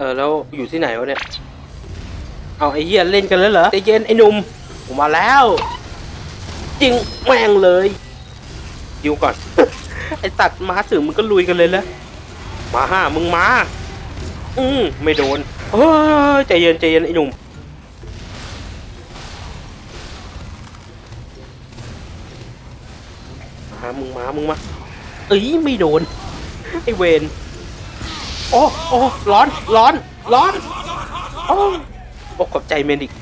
เออแล้วอยู่ที่ไหนวะเนี่ย เอาไอ้เหี้ยเล่นกันแล้วเหรอใจเย็นไอ้หนุ่มผมมาแล้ว จริงแม่งเลยยิวก่อน ไอ้ตัดมาถึงมึงก็ลุยกันเลยแล้วมาห้ามึงมาอืมไม่โดนเฮ้ยใจเย็นใจเย็นไอ้หนุ่มมามึงมามึงมาเอ้ยไม่โดนไอ้เวน โอ้โอ้ร้อนร้อนร้อนโอ้โอ้ขอบใจเมนดิก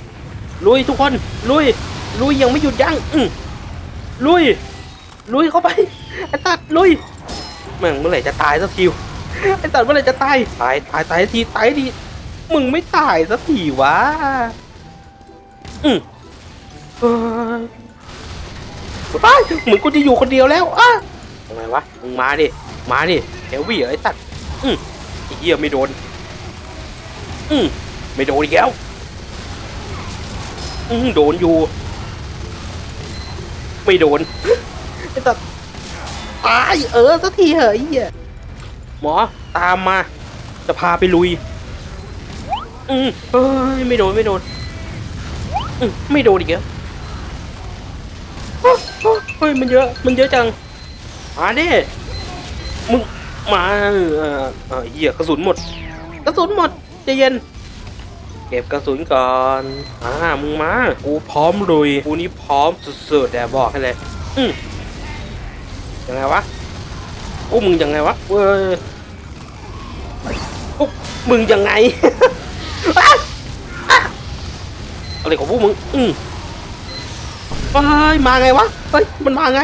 ลุยทุกคน ลุย ลุยยังไม่หยุดยั้งอืมลุย ลุยเข้าไปไอ้ตัดลุยม่งเมื่อไหร่จะตายสักทีวไอ้ตัดเมื่อไหร่จะตายตายตายตายทีตายทีมึงไม่ตายสักทีวะอืมเฮ้ยไปเหมือนกูจะอยู่คนเดียวแล้วอะทำไมวะมึงมาดิมาดิเฮลวี่เอไอ้ตัดอืม เหี้ยไม่โดน อืมไม่โดนอีกแล้ว อืมโดนอยู่ ไม่โดนไอ้ตัดตายเออสักทีเหอะไอ้เหี้ยหมอตามมา จะพาไปลุย อืมเฮ้ยไม่โดนไม่โดน อืมไม่โดนอีกแล้วโอ้โอ้เฮ้ยมันเยอะ มันเยอะจังมาดิมึง มาเออเออเหี้ยกระสุนหมด กระสุนหมดใจเย็น เก็บกระสุนก่อนอ่ามึงมากูพร้อมลุยกูนี่พร้อมสุดๆแต่บอกให้เลยอืมยังไงวะกูมึงยังไงวะเว้ยกูมึงยังไงอะไรของพวกมึงอืมเฮ้ยมาไงวะเฮ้ยมันมาไง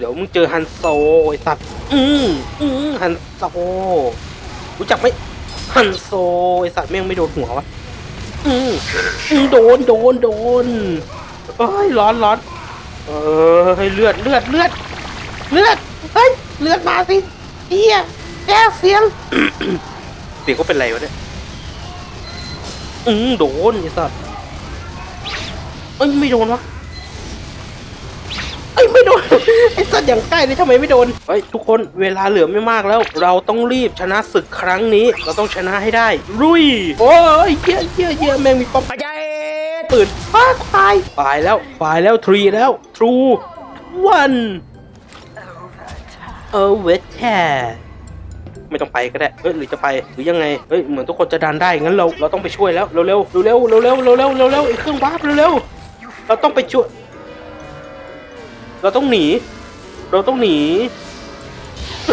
เดี๋ยวมึงเจอฮันโซไอ้สัตว์อืมอืมฮันโซรู้จักไหมฮันโซไอสัตว์แม่งไม่โดนหัววะอืมอืมโดนโดนโดนเฮ้ยร้อนร้อนเออเฮ้เลือดเลือดเลือดเลือดเฮ้ยเลือดมาสิเฮียแก้เสียงเสียงก็เป็นไรวะเนี่ยอืมโดนไอสัตว์เอ้ยไม่โดนวะ เอ้ยไม่โดน ไอ้สัตว์อย่างใกล้เลยทำไมไม่โดนเฮ้ยทุกคนเวลาเหลือไม่มากแล้ว เราต้องรีบชนะศึกครั้งนี้ เราต้องชนะให้ได้ รุย โอ้ยเยี่ยเยี่ยเยี่ยแม่งมีปอมปะยปืนป้าตายตายแล้วตายแล้วทรีแล้วทรูวันเออเวทแค่ไม่ต้องไปก็ได้ เฮ้ยหรือจะไปหรือยังไง เฮ้ยเหมือนทุกคนจะดันได้ งั้นเราเราต้องไปช่วยแล้ว เร็วเร็วเร็วเร็วเร็วเร็วเร็วเร็วเร็วไอ้เครื่องวาร์ปเร็วเร็วเราต้องไปช่วย เราต้องหนี เราต้องหนี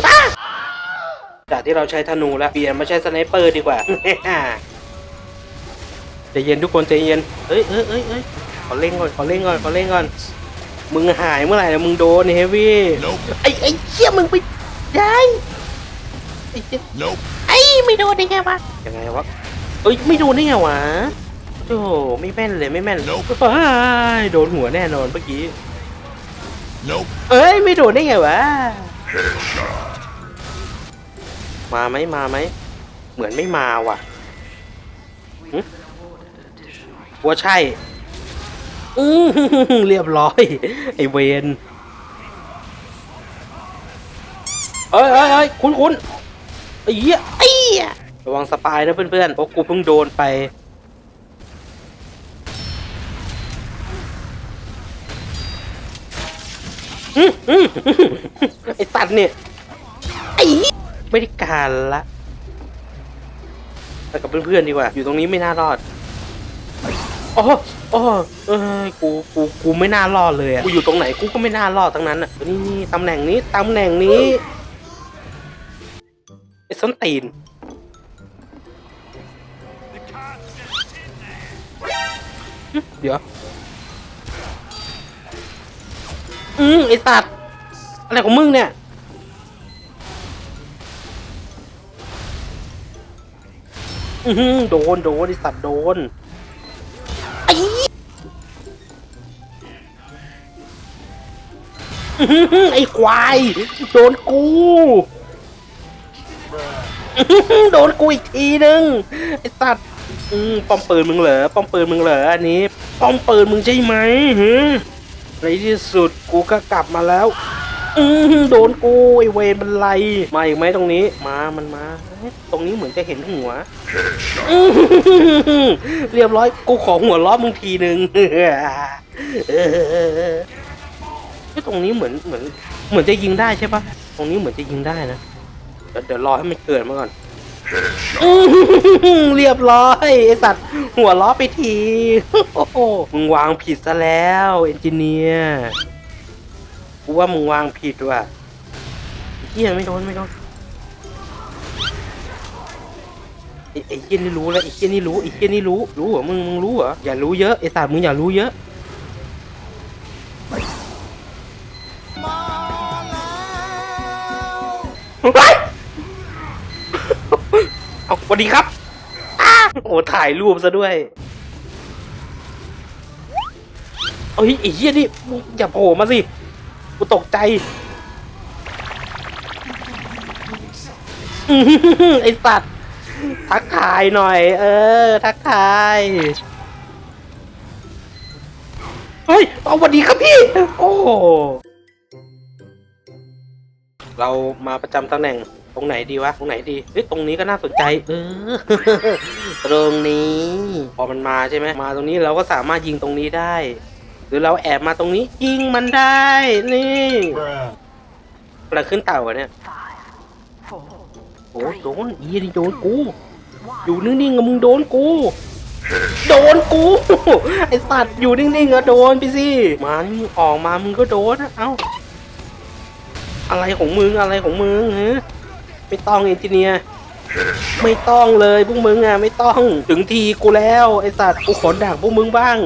อ้าจากที่เราใช้ธนูแล้วเปลี่ยนมาใช้สไนเปอร์ดีกว่าใจเย็นทุกคนใจเย็นเอ้ยเอ้ยเอ้ยเอ้ยขอเล่งก่อนขอเล่งก่อนขอเล่งก่อนมึงหายเมื่อไหร่แล้วมึงโดนเฮฟวี่ไอ้ไอ้เชี่ยมึงไปได้ไอ้เชี่ย Nope. ไอ้ไม่โดนได้ไงวะยังไงวะเอ้ยไม่โดนได้ไงวะโอ้โหไม่แม่นเลยไม่แม่น Nope เฮ้ยโดนหัวแน่นอนเมื่อกี้ Nope. เอ้ยไม่โดนได้ไงวะ มาไหมมาไหม เหมือนไม่มาว่ะหึว่าใช่ อือเรียบร้อย ไอเวนเอ้ยเอ้ยเอ้ยคุณคุณไอ้เหี้ยไอ้เหี้ยระวังสปายนะเพื่อนๆเพราะกูเพิ่งโดนไป ไอ้สัตว์เนี่ยไอ้ไม่ได้การละไปกับเพื่อนๆดีกว่า อยู่ตรงนี้ไม่น่ารอดโอ้โอ้เอ้ยกูกูกูไม่น่ารอดเลยอะกูอยู่ตรงไหนกูก็ไม่น่ารอดทั้งนั้นอะนี่นี่ตำแหน่งนี้ตำแหน่งนี้ไอ้ส้นตีนเดี๋ยว อืมไอสัตว์อะไรของมึงเนี่ยอือหือโดนโดนไอสัตว์โดนไอ้อื้อหือไอ้ควายโดนกูอือหือโดนกูอีกทีนึงไอ้สัตว์อืมป้อมปืนมึงเหรอป้อมปืนมึงเหรออันนี้ป้อมปืนมึงใช่ไหมหือ ในที่สุดกูก็กลับมาแล้ว อืมโดนกูไอเวรมันไล่มาอีกไหมตรงนี้ มามันมา ตรงนี้เหมือนจะเห็นหัว เรียบร้อยกูขอหัวล้อมึงทีหนึ่งเฮ้ยตรงนี้เหมือนเหมือน เหมือนจะยิงได้ใช่ปะตรงนี้เหมือนจะยิงได้นะเดี๋ยวรอให้มันเกิดมาก่อน เรียบร้อยไอสัตว์หัวล้อไปทีโอ้โหมึงวางผิดซะแล้วเอนจิเนียร์กูว่ามึงวางผิดว่ะไอ้เฮียไม่โดนไม่โดนไอ้ไอ้เฮียนี่รู้แล้วไอ้เฮียนี่รู้ไอ้เฮียนี่รู้รู้เหรอมึงมึงรู้เหรออย่ารู้เยอะไอ้สารมึงอย่ารู้เยอะไป เอาสวัสดีครับอ้าโอ้ถ่ายรูปซะด้วยเอ้ยไอ้เฮียนี่มึงอย่าโผล่มาสิกูตกใจอื้อหือไอสัตว์ทักทายหน่อย เออ ทักทายเฮ้ยเอาสวัสดีครับพี่ โอ้โหเรามาประจำตำแหน่งต รงไหนดีวะ ตรงไหนดีเฮ้ยตรงนี้ก็น่าสนใจ เออ ตรงนี้ พอมันมาใช่ไหมมาตรงนี้เราก็สามารถยิงตรงนี้ได้ หรือเราแอบมาตรงนี้ ยิงมันได้ นี่ Bruh. อะไรขึ้นเต่าอะเนี่ยโอ้โดนอีนี่โดนกู อยู่นิ่งๆกับมึงโดนกู โดนกู ไอสัตว์อยู่นิ่งๆอะโดนไปสิมานี่ออกมามึงก็โดน เอ้า อะไรของมึงอะไรของมึงฮะ ไม่ต้องเอนจิเนียร์ไม่ต้องเลยพวกมึงอะไม่ต้องถึงทีกูแล้วไอสัตว์กูขอดักพวกมึงบ้าง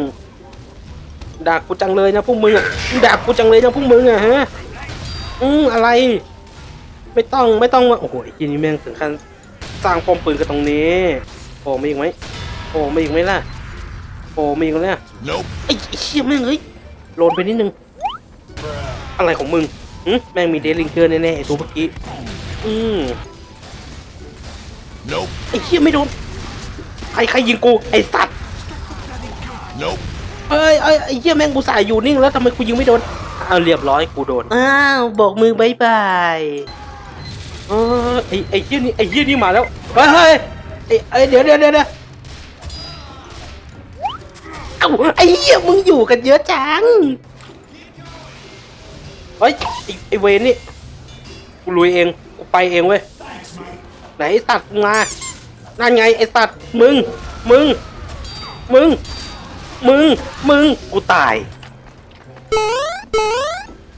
ดักกูจังเลยนะพวกมึงอะดักกูจังเลยนะพวกมึงอะฮะอืมอะไร ไม่ต้องไม่ต้องมาโอ้โหไอ้ทีนี้แม่งถึงขั้นสร้างป้อมปืนกันตรงนี้โผล่มาอีกไหมโผล่มาอีกไหมล่ะโผล่มาอีกแล้วเนี่ย Nope. ไอ้ไอ้เชี่ยแม่งเฮ้ยโลนไปนิดนึง Bruh. อะไรของมึงหึแม่งมีเดลิงเกอร์แน่ๆไอ้ตัวเมื่อกี้ อืม Nope. ไอ้เชี่ยไม่โดนใครใครยิงกูไอ้สัตว์ Nope. เอ้ยเอ้ยไอ้เชี่ยแม่งกูสายอยู่นิ่งแล้วทำไมกูยิงไม่โดนอ้าวเรียบร้อยกูโดนอ้าวบอกมือบายบายเออไอ้ไอ้เชี่ยนี่ไอ้เชี่ยนี่มาแล้วเฮ้ยเฮ้ยไอ้ไอ้เดี๋ยวเดี๋ยวเดี๋ยวเดี๋ยวเอ้าไอ้เหี้ยมึงอยู่กันเยอะจังเฮ้ยไอ้ไอ้เวนนี่กูลุยเองกู ไปเองเว้ยไหนไอ้สัตว์มึงมานั่นไงไอ้สัตว์มึง มึง มึง มึง มึง กูตาย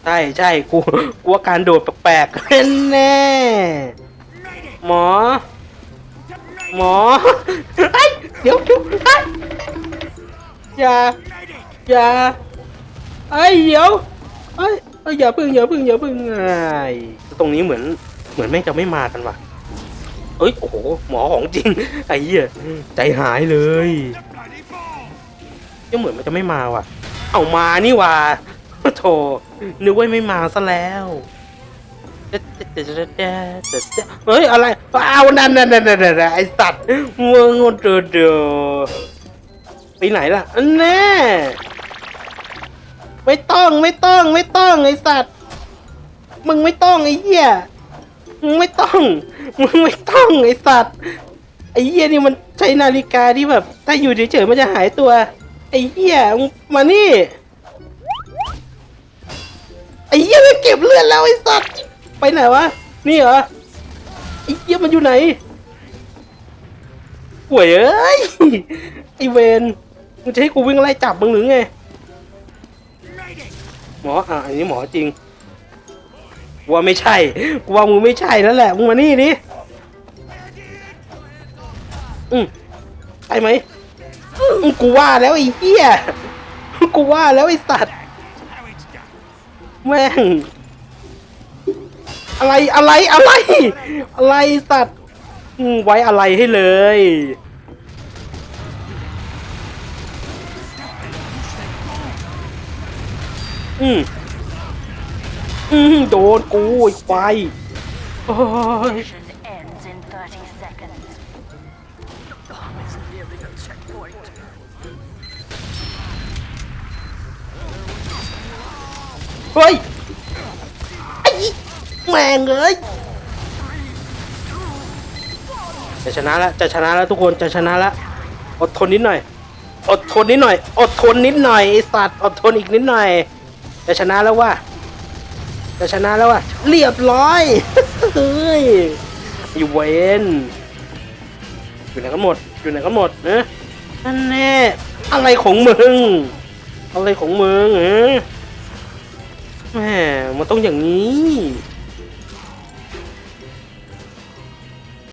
ใช่ใช่กูกูว่าการโดดแปลกๆแน่หมอ หมอไอ้ยเดี๋ยวเดี๋ยวไอ้ยอย่าอย่าไอ้ยเดี๋ยวไอ้ยเอ้ยอย่าพึ่งอย่าพึ่งอย่าพึ่งไอ้ยตรงนี้เหมือน เหมือนแม่งจะไม่มากันว่ะเอ้ย โอ้โห หมอของจริง ไอ้เหี้ย ใจหายเลยก็เหมือนมันจะไม่มาว่ะ เอามานี่ว่ะโธ่นึกว่าไม่มาซะแล้วเฮ้ย อะไรเอานั่นนั่นนั่นนั่นไอสัตว์มึงงเดอเดือไปไหนล่ะนแน่ไม่ต้องไม่ต้องไม่ต้องไอสัตว์ มึงไม่ต้องไอ้เหี้ย มึงไม่ต้อง มึงไม่ต้องไอสัตว์ ไอเหี้ยนี่มันใช้นาฬิกาที่แบบ ถ้าอยู่เฉยๆมันจะหายตัว ไอเหี้ยมึงมานี่ ไอเหี้ยไม่เก็บเลือดแล้วไอสัตว์ ไปไหนวะ นี่เหรอ ไอเหี้ยมันอยู่ไหนป่วยเอ้ย ไอเวนมึงจะให้กูวิ่งไล่จับมึงหรือไง หมอ อะอันนี้หมอจริง กูว่าไม่ใช่กูว่ามึงไม่ใช่แล้วแหละมึงมานี่ดิอืมใช่ไหมอืมกูว่าแล้วไอ้เหี้ยกูว่าแล้วไอ้สัตว์แม่งอะไรอะไรอะไร อะไรสัตว์ไว้อะไรให้เลยอืม โดนกูไอ้ควายโอ้ย Mission ends in 30 seconds. เฮ้ยไอ้แม่งเอ้ยจะชนะแล้วจะชนะแล้วทุกคนจะชนะแล้วอดทนนิดหน่อย อดทนนิดหน่อย อดทนนิดหน่อยไอสัตว์อดทนอีกนิดหน่อยจะชนะแล้วว่า จะชนะแล้วอะ เรียบร้อยเฮ้ยอยู่เวนอยู่ไหนก็หมด อยู่ไหนก็หมดนะนั่นแน่อะไรของมึง อะไรของมึงเออแหมมันต้องอย่างนี้